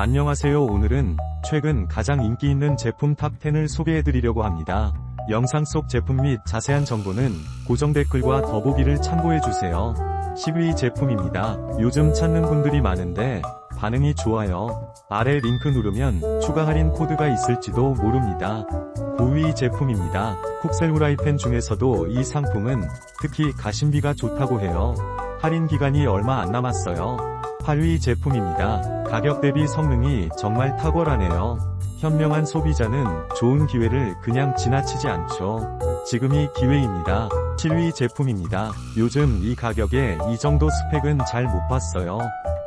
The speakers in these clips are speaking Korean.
안녕하세요 오늘은 최근 가장 인기 있는 제품 탑10을 소개해드리려고 합니다. 영상 속 제품 및 자세한 정보는 고정 댓글과 더보기를 참고해주세요. 10위 제품입니다. 요즘 찾는 분들이 많은데 반응이 좋아요. 아래 링크 누르면 추가 할인 코드가 있을지도 모릅니다. 9위 제품입니다. 쿡셀 후라이팬 중에서도 이 상품은 특히 가심비가 좋다고 해요. 할인 기간이 얼마 안 남았어요. 8위 제품입니다. 가격 대비 성능이 정말 탁월하네요. 현명한 소비자는 좋은 기회를 그냥 지나치지 않죠. 지금이 기회입니다. 7위 제품입니다. 요즘 이 가격에 이 정도 스펙은 잘 못 봤어요.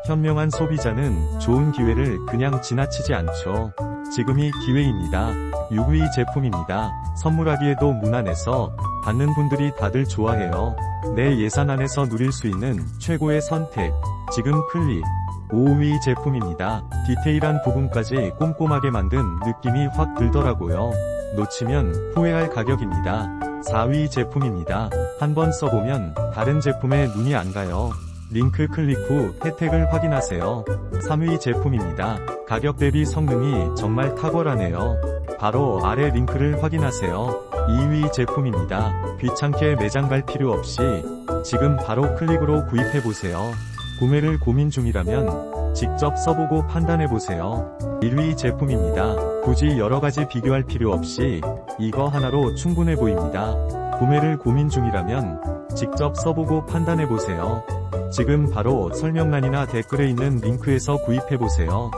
현명한 소비자는 좋은 기회를 그냥 지나치지 않죠. 지금이 기회입니다. 6위 제품입니다. 선물하기에도 무난해서 받는 분들이 다들 좋아해요. 내 예산 안에서 누릴 수 있는 최고의 선택. 지금 클릭. 5위 제품입니다. 디테일한 부분까지 꼼꼼하게 만든 느낌이 확 들더라고요. 놓치면 후회할 가격입니다. 4위 제품입니다. 한번 써보면 다른 제품에 눈이 안 가요. 링크 클릭 후 혜택을 확인하세요. 3위 제품입니다. 가격 대비 성능이 정말 탁월하네요. 바로 아래 링크를 확인하세요. 2위 제품입니다. 귀찮게 매장 갈 필요 없이 지금 바로 클릭으로 구입해보세요. 구매를 고민 중이라면 직접 써보고 판단해보세요. 1위 제품입니다. 굳이 여러가지 비교할 필요 없이 이거 하나로 충분해 보입니다. 구매를 고민 중이라면 직접 써보고 판단해보세요. 지금 바로 설명란이나 댓글에 있는 링크에서 구입해보세요.